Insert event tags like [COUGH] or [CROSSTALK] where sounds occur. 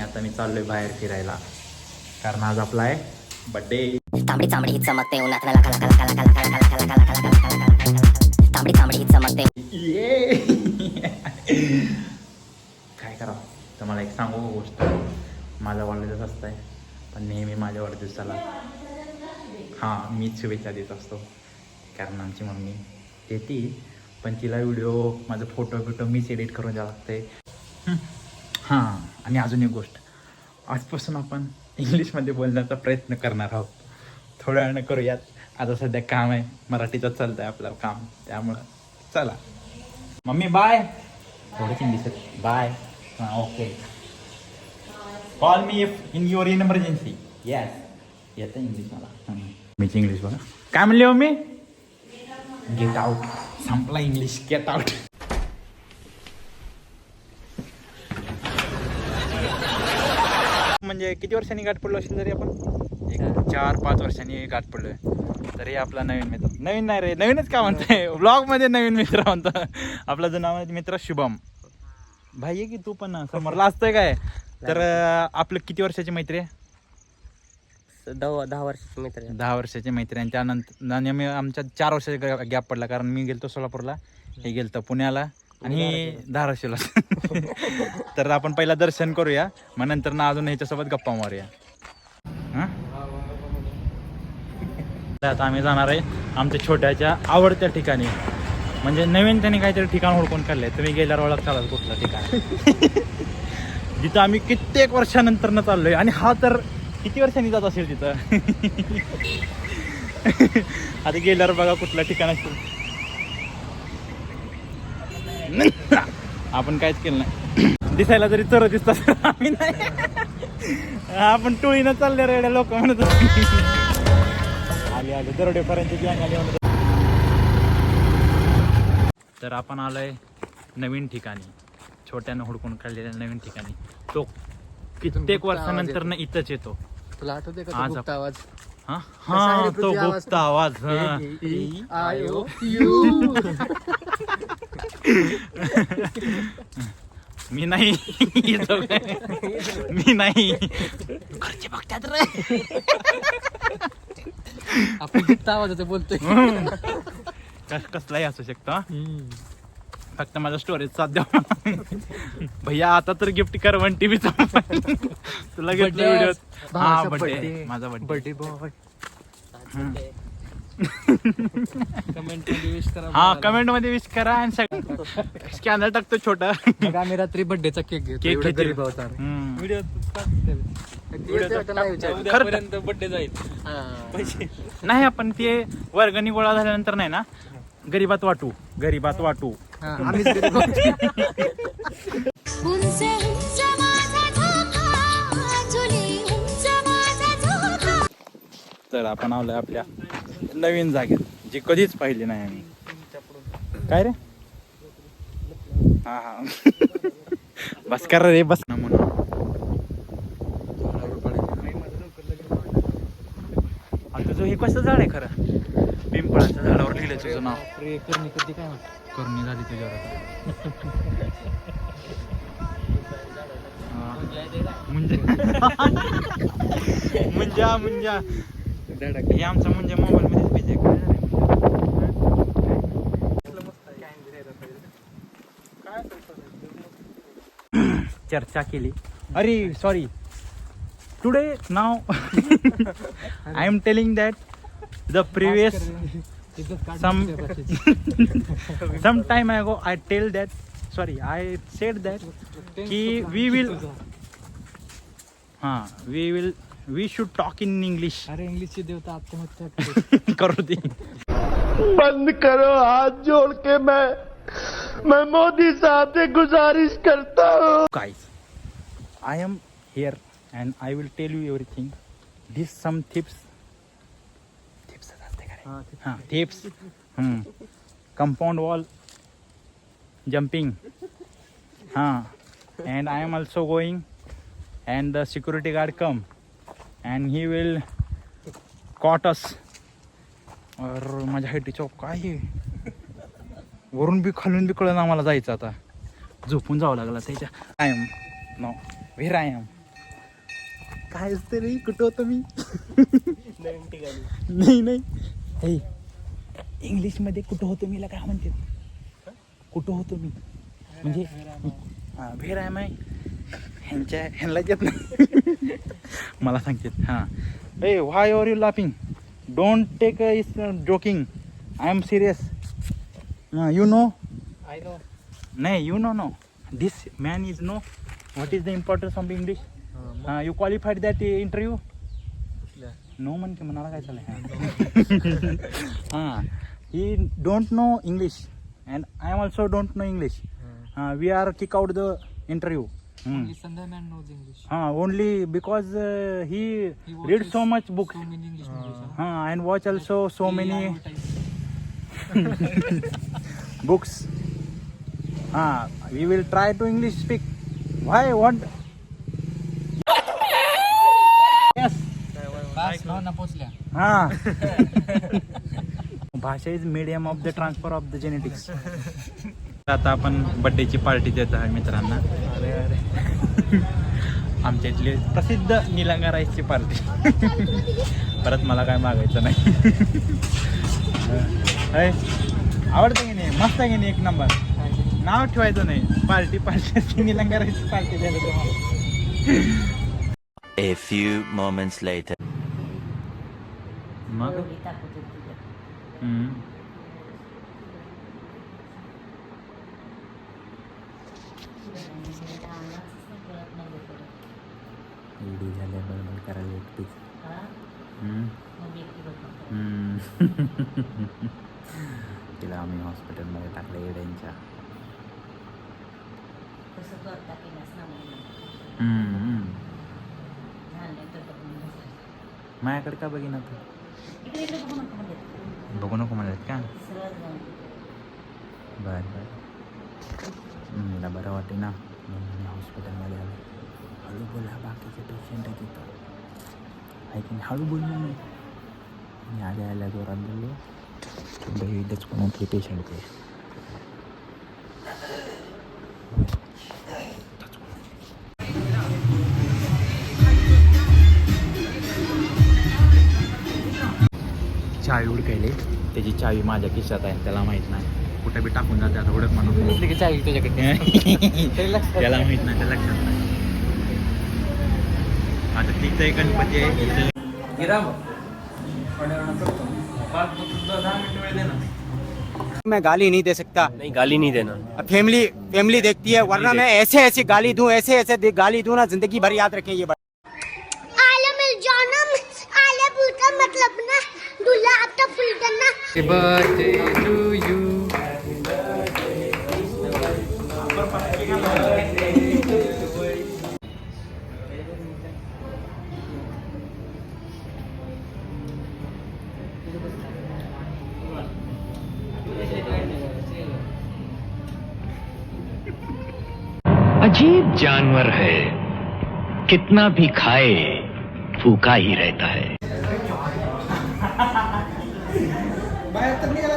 आता मी चाललोय बाहेर फिरायला कारण आज आपला आहे बड्डे तांबडी चांबडी ही चमकते उन्हात कला कला कला कला कला कला कला कला कला कला कला कला तांबडी चांबडी ही चमकते काय करावं तर मला एक सांगू गोष्ट माझा वाढदिवस असतंय पण नेहमी माझ्या वाढदिवसाला हां मीच शुभेच्छा देत असतो कारण आमची मम्मी देते पण तिला व्हिडिओ माझं फोटो बिटो मीच एडिट करून द्यावं लागते हां आणि अजून एक गोष्ट. आजपासून आपण इंग्लिशमध्ये बोलण्याचा प्रयत्न करणार आहोत. थोड्या वेळानं करूयात. आता सध्या काम आहे. मराठीचं चालतं आहे आपलं काम. त्यामुळं चला. मम्मी बाय थोडंच इंग्लिश बाय हां okay call me in your in emergency yes येतं इंग्लिश मला. मीच इंग्लिश बघा काय म्हणले हो मम्मी? गेट आउट संपला इंग्लिश गेट आउट म्हणजे किती वर्षांनी गाठ पडलो असेल तरी आपण? एक चार पाच वर्षांनी गाठ पडलोय. तरी आपला नवीन मित्र. नवीन नाही रे नवीनच का म्हणतोय? ब्लॉगमध्ये नवीन मित्र म्हणतो आपला जो नाव आहे मित्र शुभम. भाई आहे की तू पण समोरला असतोय काय? तर आपलं किती वर्षाची मैत्री आहे? दहा दहा वर्षाचे मित्र. दहा वर्षाची मैत्री आणि त्यानंतर आम्ही आमच्या चार वर्षाचा गॅप पडला. कारण मी गेलतो सोलापूरला. हे गेलतो पुण्याला. आणि धाराशिवला [LAUGHS] तर आपण पहिला दर्शन करूया मग नंतर ना अजून ह्याच्यासोबत गप्पा मारूया. हं? [LAUGHS] आता आम्ही जाणार आहे आमच्या छोट्याच्या आवडत्या ठिकाणी. म्हणजे नवीन त्यांनी काहीतरी ठिकाण ओळखून काढलंय. तुम्ही गेल्यावर ओळख चालाल कुठलं ठिकाण? [LAUGHS] जिथं आम्ही कित्येक वर्षानंतर न चाललोय. आणि हा तर किती वर्षांनी जात असेल तिथं? आता गेल्यावर बघा कुठलं ठिकाण असेल [LAUGHS] आपण काहीच केलं नाही. दिसायला जरी चर दिसतात आम्ही नाही. आपण टोळीनं चालले रे लोक म्हणत. आले आले. दरोडेपर्यंत गँग आली म्हणत होते. तर आपण आलोय नवीन ठिकाणी. छोट्यानं हुडकून काढलेल्या नवीन ठिकाणी. तो कित्येक वर्षानंतर ना इथंच येतो. तुला आठवते का आज आवाज? हा? हा तो? गुप्त आवाज? हा. [LAUGHS] मी नाही? मी नाही. घरचे बघतात रे. आपण गुप्त आवाजाचं बोलतोय. कस कसलाही असू शकतो. फक्त माझा स्टोरेज साथ द्या भैया आता तर गिफ्ट कर वन टीव्हीचा तुला घेतलं Birthday. व्हिडिओ हा भावाचा बर्थडे birthday. माझा बर्थडे बर्थडे बॉय कमेंटमध्ये विश करा हा कमेंटमध्ये विश करा आणि सगळं स्कॅनर टाकतो छोटा. मग आम्ही रात्री बर्थडेचा केक घेतो केक एवढं घेतो. गरीब आहोत आम्ही. हम्म. व्हिडिओ नाही विचार. खरं बर्थडे जाईल नाही आपण ते वर्गणी गोळा झाल्यानंतर नाही ना? गरीबात वाटू गरीबात वाटू. आम्हीच गरीब आहोत. उंच उंच माझा झोका झुले उंच माझा झोका तर आपण आलोय आपल्या नवीन जागेत जी कधीच पाहिली नाही आम्ही. काय रे? हा हा. बस कर रे बस. ना म्हणून तुझं हे कसं झाड आहे खरं? पिंपळाच्या झाडावर लिहिलं तुझं नाव. करणी करते काय? करणी झाली तुझ्यावर. म्हणजे [LAUGHS] मुंजा मुंजा. हे आमचा म्हणजे मोबाईल चर्चा केली. अरे sorry today now I am telling that the previous some some time I go I tell that sorry I said that की वी विल हां we will we should talk in English. [LAUGHS] अरे English ही देवता आत्महत्या करो दी। बंद करो हाथ जोड़ के मैं मैं मोदी साहब से गुजारिश करता हूँ। Guys, I am here and I will tell you everything. This some tips. Tips से दस्ते करें। हाँ tips. हम्म compound wall jumping. हाँ and I am also going and the security guard come. He will caught us. और माझ्या हाईटीच्या काय हे? वरून बी खालून बी कळून आम्हाला जायचं आता. झोपून जावं लागलं त्याच्या. I am no where I am काय असते रे कुठं होतो मी. नाही नाही. हे इंग्लिशमध्ये कुठं होतो मीला काय म्हणते कुठं होतो मी? म्हणजे हां भेर आहे. माय ह्यांच्या ह्यांना येत नाही. [LAUGHS] मला सांगतात हां. ए why are you laughing don't take is joking I am serious you know I know नाही you know no this man is no what is the importance of English you qualified that interview no म्हणते म्हणाला काय चालय हां he don't know English and I am also don't know English we are kick out the interview English हां only because he read so much book English हां and watch also so many books. ah we will try to english speak. Why what yes. बस भावना पोचल्या हा. भाषा is medium of the transfer of the genetics आता आपण बड्डेची party देत आहे मित्रांना. [LAUGHS] आमच्या इथली प्रसिद्ध निलंगा राईसची पार्टी. [LAUGHS] परत मला काय मागायचं नाही. [LAUGHS] आवडतं की नाही? मस्त आहे की नाही एक नंबर? नाव ठेवायचं नाही. पार्टी पार्टी निलंगा राईसची पार्टी द्यायला तुम्हाला A few moments later. मग? हम्म. एडी झाल्या बरोबर करायला एकटीच हम्म. हम्म. तिला आम्ही हॉस्पिटलमध्ये टाकलं एड्यांच्या हम्म, हम्म. माझ्याकडे का बघिना तू बघू नको म्हणत का बर बर मला बरं वाटे ना म्हणून हॉस्पिटलमध्ये आलो. हळू बोला बाकीचे पेशंट आहे तिथं आहे की नाही? हळू बोललो मी मी आल्या आल्या जोरात बोललो. दहीडच कोणाचे पेशंट ते चावी उडकायले. त्याची चावी माझ्या खिशात आहे त्याला माहीत नाही. कुठे बी टाकून जाते आता उडक म्हणून त्याला माहित नाही त्याला लक्षात नाही आता तिथं एक गणपती आहे इथं. दहा मिनिट वेळ दे ना मैं गाली नहीं दे सकता। नहीं गाली नहीं देना। फैमिली फैमिली देखती है वरना मैं ऐसे ऐसे गाली दूँ ऐसे ऐसे गाली दूँ ना ज़िंदगी भर याद रखें ये बात। आलं मिल जाना आल्या पुलका मतलब ना दुल्हा आता फुलटना बर्थडे टू अजीब जानवर है। कितना भी खाए फूका ही रहता है। [LAUGHS]